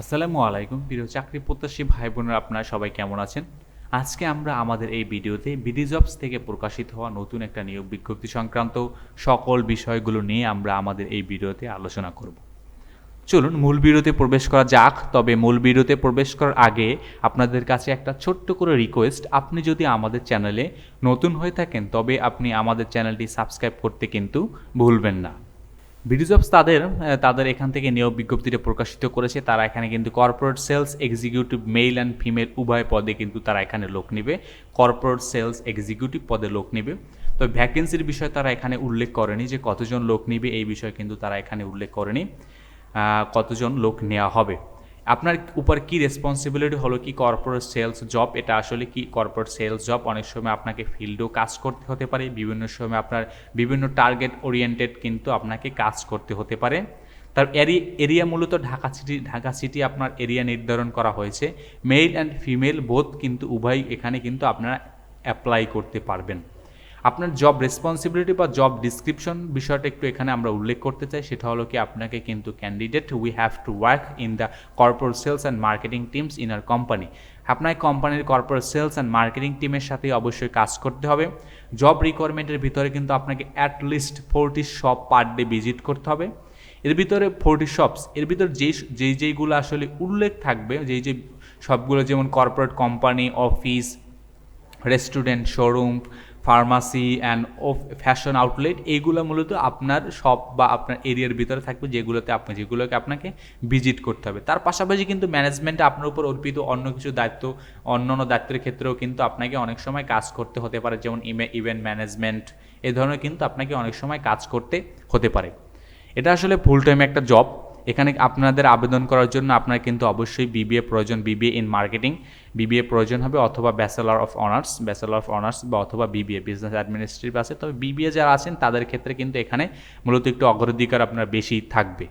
আসসালামু আলাইকুম, প্রিয় চাকরি প্রত্যাশী ভাই বোনেরা আপনারা সবাই কেমন আছেন? আজকে আমরা আমাদের এই ভিডিওতে বিডি জবস থেকে প্রকাশিত হওয়া নতুন একটা নিয়োগ বিজ্ঞপ্তি সংক্রান্ত সকল বিষয়গুলো নিয়ে আমরা আমাদের এই ভিডিওতে আলোচনা করব। চলুন, মূল ভিডিওতে প্রবেশ করা যাক, তবে মূল ভিডিওতে প্রবেশ করার আগে আপনাদের কাছে একটা ছোট্ট করে রিকোয়েস্ট আপনি যদি আমাদের চ্যানেলে নতুন হয়ে থাকেন, তবে আপনি আমাদের চ্যানেলটি সাবস্ক্রাইব করতে কিন্তু ভুলবেন না। বিডিজবস তাদের তাদের এখান থেকে নিয়োগ বিজ্ঞপ্তিটা প্রকাশিত করেছে। তারা এখানে কিন্তু corporate sales executive male and female উভয় পদে কিন্তু তারা এখানে লোক নেবে। কর্পোরেট সেলস এক্সিকিউটিভ পদে লোক নেবে। তো ভ্যাকেন্সির বিষয়ে তারা এখানে উল্লেখ করেনি যে কতজন লোক নেবে, এই বিষয়ে কিন্তু তারা এখানে উল্লেখ করেনি। কতজন লোক নেওয়া হবে। আপনার উপর কি রেসপন্সিবিলিটি হলো কি কর্পোরেট সেলস জব এটা আসলে কি কর্পোরেট সেলস জব অনেক সময় আপনাকে ফিল্ডেও কাজ করতে হতে পারে। বিভিন্ন সময় আপনার বিভিন্ন টার্গেট ওরিয়েন্টেড কিন্তু আপনাকে কাজ করতে হতে পারে। তার এরি- এরিয়া মূলত ঢাকা সিটি ঢাকা সিটি আপনার এরিয়া নির্ধারণ করা হয়েছে। মেল অ্যান্ড ফিমেল বোধ কিন্তু উভয় এখানে কিন্তু আপনারা অ্যাপ্লাই করতে পারবেন। আপনার জব রেসপন্সিবিলিটি বা জব ডিসক্রিপশন বিষয়টা একটু এখানে আমরা উল্লেখ করতে চাই। সেটা হলো কি, আপনাকে কিন্তু candidate we have to work in the corporate sales and marketing teams in our company আপনার কোম্পানির কর্পোরেট সেলস অ্যান্ড মার্কেটিং টিমের সাথে অবশ্যই কাজ করতে হবে। জব রিকোয়ারমেন্টের ভিতরে কিন্তু আপনাকে at least forty shop per day visit করতে হবে। এর ভিতরে ফোরটি শপস এর ভিতরে যেই যেই, যেইগুলো আসলে উল্লেখ থাকবে, যেই যে সবগুলো যেমন corporate company office restaurant showroom pharmacy and fashion outlet এইগুলো মূলত আপনার শপ বা আপনার এরিয়ার ভিতরে থাকবে, যেগুলোতে আপনি, যেগুলোকে আপনাকে ভিজিট করতে হবে। তার পাশাপাশি কিন্তু ম্যানেজমেন্টে আপনার উপর অর্পিত অন্য কিছু দায়িত্ব অন্য অন্য দায়িত্বের ক্ষেত্রেও কিন্তু আপনাকে অনেক সময় কাজ করতে হতে পারে, যেমন ইমে ইভেন্ট ম্যানেজমেন্ট এ ধরনের কিন্তু আপনাকে অনেক সময় কাজ করতে হতে পারে। এটা আসলে ফুল টাইম একটা জব এখানে আপনাদের আবেদন করার জন্য আপনার কিন্তু অবশ্যই বিবিএ প্রয়োজন বিবিএ ইন মার্কেটিং বিবিএ প্রয়োজন হবে অথবা bachelor of honours bachelor of honours বা অথবা বিবিএ বিজনেস অ্যাডমিনিস্ট্রেটিভ আছে। তবে বিবিএ যারা আছেন, তাদের ক্ষেত্রে কিন্তু এখানে মূলত একটু অগ্রাধিকার আপনার বেশি থাকবে।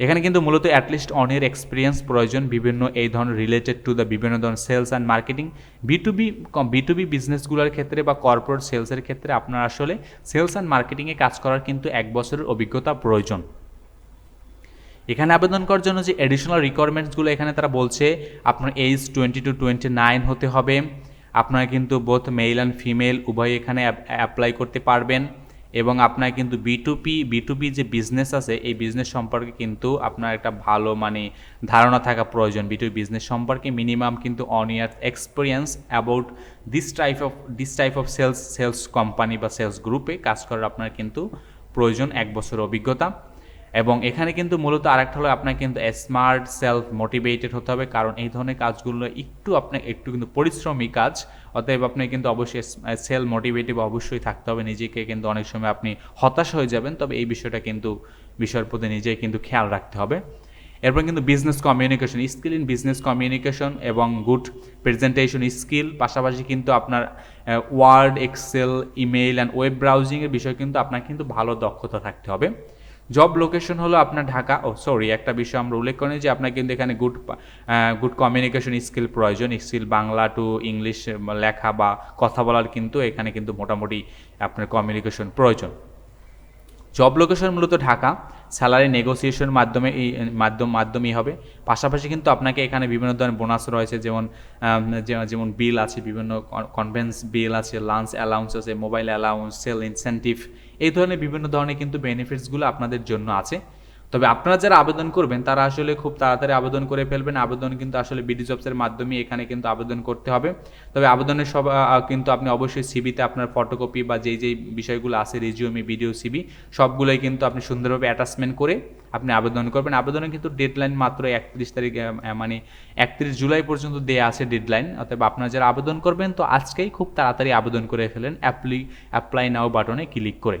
এখানে কিন্তু মূলত অ্যাটলিস্ট অনের এক্সপিরিয়েন্স প্রয়োজন। বিভিন্ন এই ধরনের রিলেটেড টু দ্য বিভিন্ন ধরনের sales and marketing B to B B to B বিজনেসগুলোর ক্ষেত্রে বা কর্পোরেট সেলসের ক্ষেত্রে আপনার আসলে সেলস অ্যান্ড মার্কেটিংয়ে কাজ করার কিন্তু এক বছরের অভিজ্ঞতা প্রয়োজন। এখানে আবেদন করার জন্য যে এডিশনাল রিকোয়ারমেন্টসগুলো এখানে তারা বলছে, আপনার age twenty two twenty nine হতে হবে। আপনার কিন্তু বোথ মেল অ্যান্ড ফিমেল উভয় এখানে অ্যাপ্লাই করতে পারবেন। এবং আপনার কিন্তু B to P B to B যে বিজনেস আছে, এই বিজনেস সম্পর্কে কিন্তু আপনার একটা ভালো মানে ধারণা থাকা প্রয়োজন। বি টু বিজনেস সম্পর্কে মিনিমাম কিন্তু one year experience about this type of this type of sales sales company বা সেলস গ্রুপে কাজ করার আপনার কিন্তু প্রয়োজন এক বছর অভিজ্ঞতা। এবং এখানে কিন্তু মূলত আরেকটা হলো আপনার কিন্তু স্মার্ট সেলফ মোটিভেটেড হতে হবে। কারণ এই ধরনের কাজগুলো একটু আপনার একটু কিন্তু পরিশ্রমী কাজ। অতএব আপনি কিন্তু অবশ্যই সেলফ মোটিভেটিভ অবশ্যই থাকতে হবে। নিজেকে কিন্তু অনেক সময় আপনি হতাশ হয়ে যাবেন, তবে এই বিষয়টা কিন্তু, বিষয়ের প্রতি নিজেই কিন্তু খেয়াল রাখতে হবে। এরপর কিন্তু business communication skill in business communication এবং গুড প্রেজেন্টেশন স্কিল পাশাপাশি কিন্তু আপনার Word Excel email and web ব্রাউজিংয়ের বিষয়ে কিন্তু আপনার কিন্তু ভালো দক্ষতা থাকতে হবে। জব লোকেশন হলো আপনার ঢাকা, ও সরি একটা বিষয় আমরা উল্লেখ করি যে আপনার কিন্তু এখানে গুড গুড কমিউনিকেশন স্কিল প্রয়োজন স্কিল বাংলা টু ইংলিশ লেখা বা কথা বলার কিন্তু এখানে কিন্তু মোটামুটি আপনার কমিউনিকেশন প্রয়োজন। জব লোকেশন মূলত ঢাকা। স্যালারি নেগোসিয়েশন মাধ্যমে এই, মাধ্যম, মাধ্যমেই হবে। পাশাপাশি কিন্তু আপনাকে এখানে বিভিন্ন ধরনের বোনাস রয়েছে, যেমন যেমন বিল আছে, বিভিন্ন কনভেন্স বিল আছে লাঞ্চ অ্যালাউন্স আছে মোবাইল অ্যালাউন্স সেল ইনসেন্টিভ এই ধরনের বিভিন্ন ধরনের কিন্তু বেনিফিটসগুলো আপনাদের জন্য আছে। তবে আপনারা যারা আবেদন করবেন, তারা আসলে খুব তাড়াতাড়ি আবেদন করে ফেলবেন। আবেদন কিন্তু আসলে বিডি জবসের মাধ্যমে এখানে কিন্তু আবেদন করতে হবে। তবে আবেদনের সব কিন্তু আপনি অবশ্যই সিবিতে আপনার ফটোকপি বা যেই যেই বিষয়গুলো আছে রেজিওমি ভিডিও সিবি সবগুলোই কিন্তু আপনি সুন্দরভাবে অ্যাটাচমেন্ট করে আপনি আবেদন করবেন। আবেদনের কিন্তু ডেডলাইন মাত্র একত্রিশ তারিখ মানে একত্রিশ জুলাই পর্যন্ত দেয়া আছে ডেডলাইন অতএব আপনারা যারা আবেদন করবেন, তো আজকেই খুব তাড়াতাড়ি আবেদন করে ফেলেন। অ্যাপ্লি অ্যাপ্লাই নাও বাটনে ক্লিক করে।